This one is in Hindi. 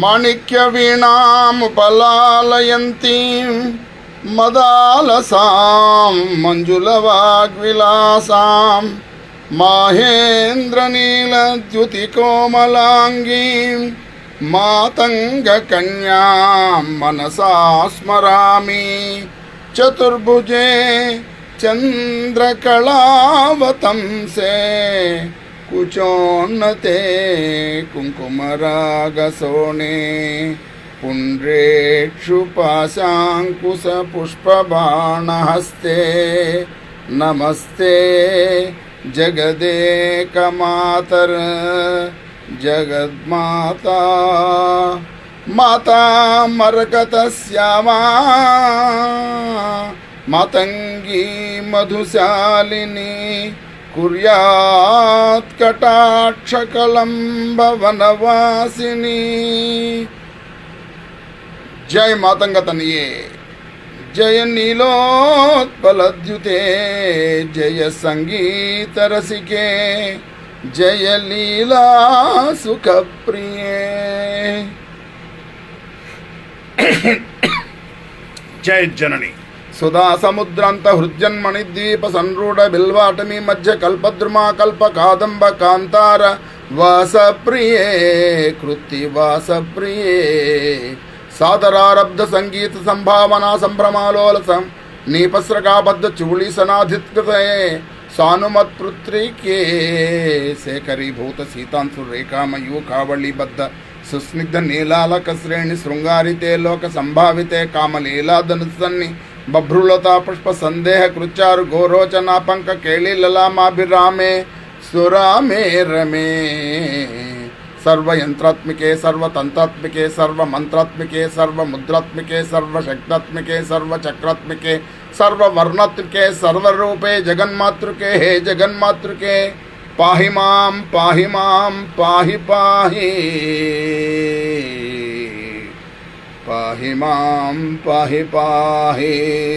माणिक्यवीणामुपलालयन्तीं मदालसां मञ्जुलवाग्विलासां माहेन्द्रनीलद्युतिकोमलाङ्गीं मातङ्गकन्यां मनसा स्मरामि चतुर्भुजे चन्द्रकलावतंसे कुचोन्नते कुङ्कुमरागसोणे पुण्ड्रेक्षुपाशाङ्कुशपुष्पबाणहस्ते नमस्ते जगदेकमातर जगन्माता माता मरकतश्यामा मातङ्गी मधुशालिनी కుర్యాత్కటాక్షకలంబవనవాసిని జయ మాతంగ తనయే జయ నీలోత్పలద్యుతే జయ సంగీత రసికే జయ లీలా సుఖప్రియే జయ జనని సుధాసముద్రాంత హృద్యన్మణిద్వీప సన్రూఢ బిల్వాటమి మధ్య కల్పద్రుమా కల్ప కాదంబ కాంతార వాసప్రియే కృతి వాసప్రియే. సాదరారబ్ధ సంగీత సంభావన సంభ్రమాలోల నీపస్రకాబద్ధ చూళి సనాధిత్కృతే సానుమత్పృత్రికే. శేఖరీభూత సీతాంశురేఖామయూకావళీబద్ధ సుస్నిగ్ధ నీలాలక శ్రేణి శృంగారితే లోక సంభావితే కామలీలా ధనుసన్ని बभ्रुलता, पुष्प संदेह कृचार गोरोचना पंक केली ललामाभिरामे सुरामे, रमे। सर्वयंत्रात्मिके, सर्वतंत्रात्मिके, सर्वमंत्रात्मिके, सर्वमुद्रात्मिके, सर्वशक्तात्मिके, सर्वचक्रात्मिके, सर्ववर्णात्मिके, सर्वरूपे, जगन्मातृके, हे जगन्मातृके। पाहि माँ पाहि माँ, पाहि पाहि। पाहि माँ पाहि पाहि।